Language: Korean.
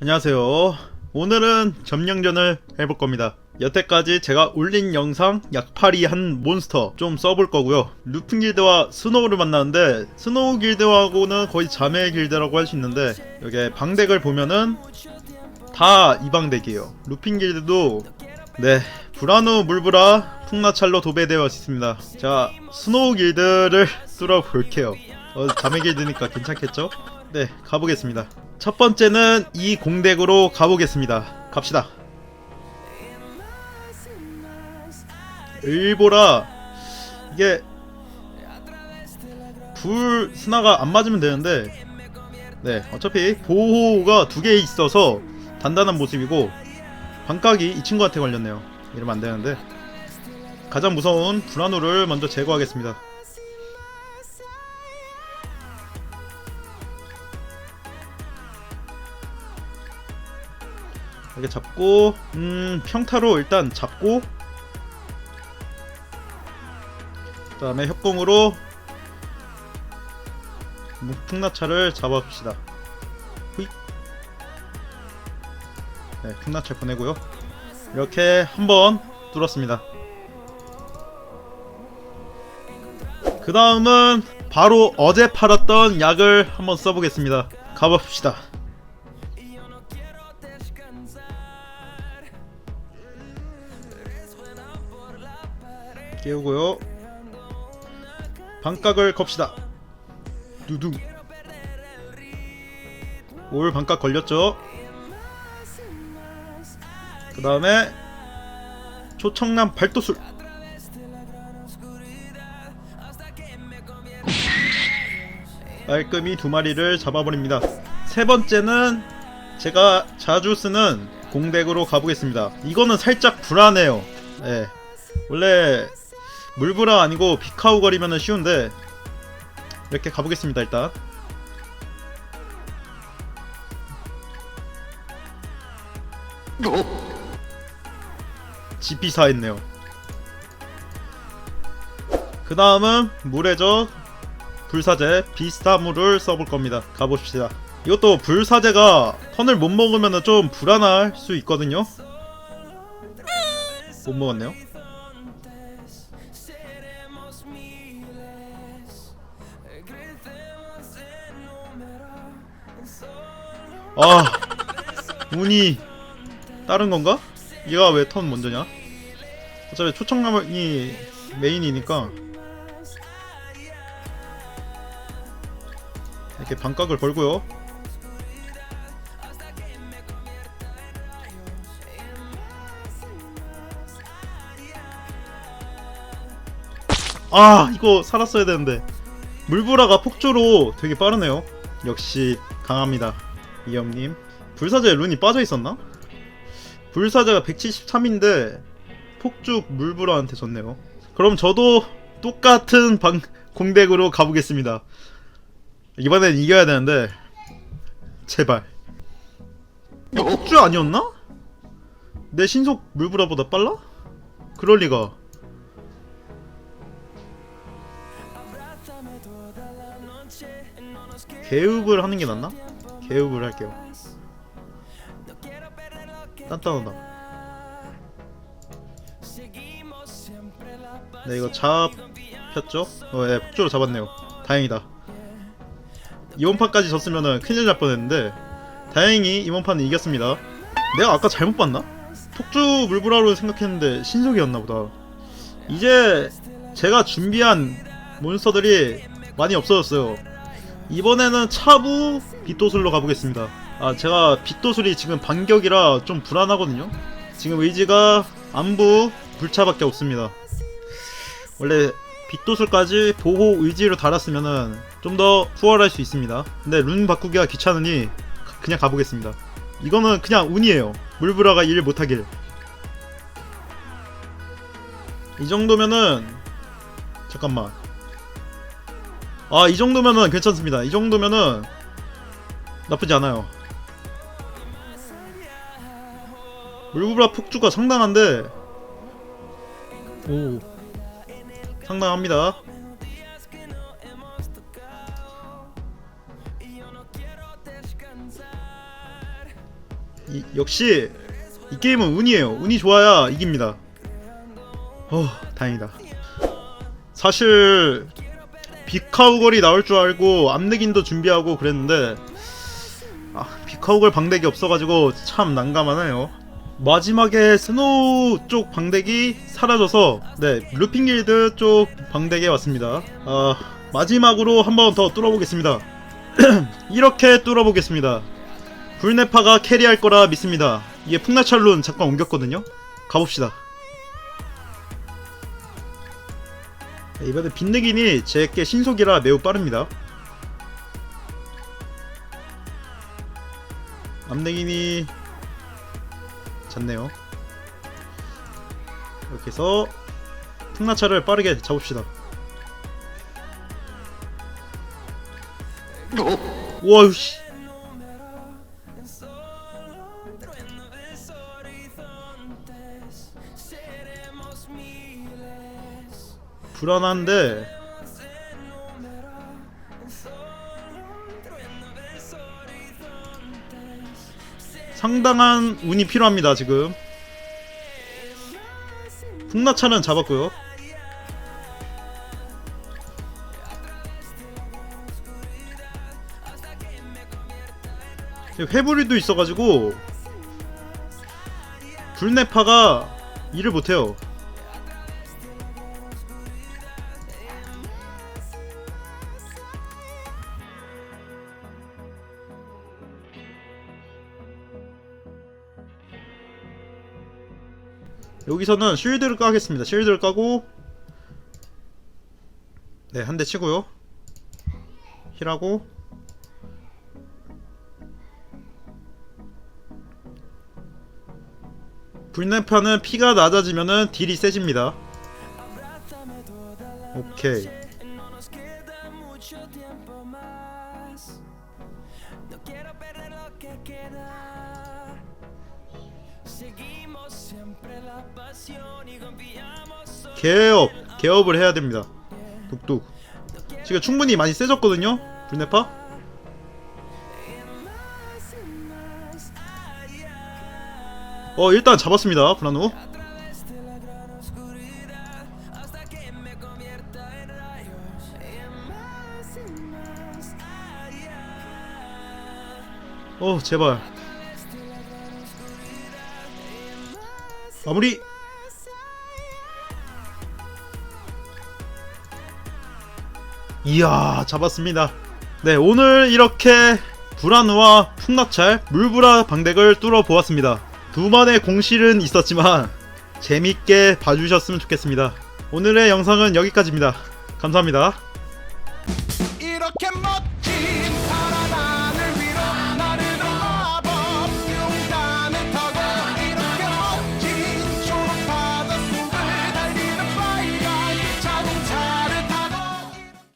안녕하세요. 오늘은 점령전을 해볼 겁니다. 여태까지 제가 올린 영상 약팔이 한 몬스터 좀 써볼 거고요. 루핀 길드와 스노우를 만나는데 스노우 길드하고는 거의 자매 길드라고 할 수 있는데 여기 방덱을 보면은 다 이 방덱이에요. 루핀 길드도 네 브라누 물브라 풍나찰로 도배되어 있습니다. 자 스노우 길드를 뚫어볼게요. 어, 자매 길드니까 괜찮겠죠? 네 가보겠습니다. 첫 번째는 이 공덱으로 가보겠습니다. 갑시다. 일보라 이게 불 스나가 안 맞으면 되는데 네 어차피 보호가 두 개 있어서 단단한 모습이고 반각이 이 친구한테 걸렸네요. 이러면 안 되는데 가장 무서운 불안호를 먼저 제거하겠습니다. 이렇게 잡고 음 평타로 일단 잡고 그 다음에 협공으로 풍나차를 잡아봅시다. 후잇 네 풍나차 보내고요. 이렇게 한번 뚫었습니다. 그 다음은 바로 어제 팔았던 약을 한번 써보겠습니다. 가봅시다 깨우고요. 반각을 겁시다. 두둥. 올 반각 걸렸죠. 그 다음에 초청남 발도술. 깔끔히 두 마리를 잡아버립니다. 세 번째는 제가 자주 쓰는 공덱으로 가보겠습니다. 이거는 살짝 불안해요. 예. 원래 물브라 아니고 비카우 거리면은 쉬운데 이렇게 가보겠습니다 일단. GP4 했네요. 그 다음은 물의 적 불사제 비스타물을 써볼 겁니다. 가봅시다. 이것도 불사제가 턴을 못 먹으면 좀 불안할 수 있거든요. 못 먹었네요 아 운이 다른 건가? 얘가 왜 턴 먼저냐? 어차피 초청남이 메인이니까 이렇게 반각을 벌고요 아 이거 살았어야 되는데 물브라가 폭주로 되게 빠르네요 역시 강합니다 이영님 불사제 룬이 빠져 있었나? 불사제가 173인데 폭죽 물브라한테 졌네요. 그럼 저도 똑같은 방 공덱으로 가보겠습니다. 이번엔 이겨야 되는데 제발. 폭주 아니었나? 내 신속 물브라보다 빨라? 그럴 리가. 개읍을 하는 게 낫나? 개읍을 할게요. 단단하다. 네 이거 잡혔죠? 어, 예, 폭주로 잡았네요. 다행이다. 이번 판까지 졌으면은 큰일 날 뻔했는데 다행히 이번 판은 이겼습니다. 내가 아까 잘못 봤나? 폭주 물브라로 생각했는데 신속이었나 보다. 이제 제가 준비한 몬스터들이 많이 없어졌어요. 이번에는 차부 빛도술로 가보겠습니다. 아 제가 빛도술이 지금 반격이라 좀 불안하거든요. 지금 의지가 안부 불차밖에 없습니다. 원래 빛도술까지 보호 의지로 달았으면은 좀더 후월할 수 있습니다. 근데 룬 바꾸기가 귀찮으니 가- 그냥 가보겠습니다. 이거는 그냥 운이에요. 물브라가 일 못하길. 이 정도면은 잠깐만. 아, 이 정도면은 괜찮습니다. 이 정도면은 나쁘지 않아요. 물구브라 폭주가 상당한데 오 상당합니다. 이, 역시 이 게임은 운이에요. 운이 좋아야 이깁니다. 어, 다행이다. 사실 비카우걸이 나올 줄 알고 암내긴도 준비하고 그랬는데 아, 비카우걸 방대기 없어가지고 참 난감하네요. 마지막에 스노우 쪽 방대기 사라져서 네 루핑 길드 쪽 방대기에 왔습니다. 아 마지막으로 한 번 더 뚫어보겠습니다. 이렇게 뚫어보겠습니다. 불네파가 캐리할 거라 믿습니다. 이게 풍나철룬 잠깐 옮겼거든요. 가봅시다. 이번에 빈내긴이 제게 신속이라 매우 빠릅니다. 암내긴이 잤네요. 이렇게 해서 풍나차를 빠르게 잡읍시다. 와우 씨. 불안한데 상당한 운이 필요합니다 지금. 풍나차는 잡았고요. 회부리도 있어가지고 불내파가 일을 못해요 여기서는 쉴드를 까겠습니다. 쉴드를 까고 네, 한 대 치고요. 힐하고 불내파는 피가 낮아지면은 딜이 세집니다. 오케이. 개업, 개업을 해야 됩니다. 뚝뚝. 지금 충분히 많이 세졌거든요. allá. 어, 일단 잡았습니다. allá. 어, 제발. 마무리. 이야, 잡았습니다. 네, 오늘 이렇게 불안우와 풍낙찰, 물브라 방덱을 뚫어 보았습니다. 두만의 공실은 있었지만 재밌게 봐주셨으면 좋겠습니다. 오늘의 영상은 여기까지입니다. 감사합니다.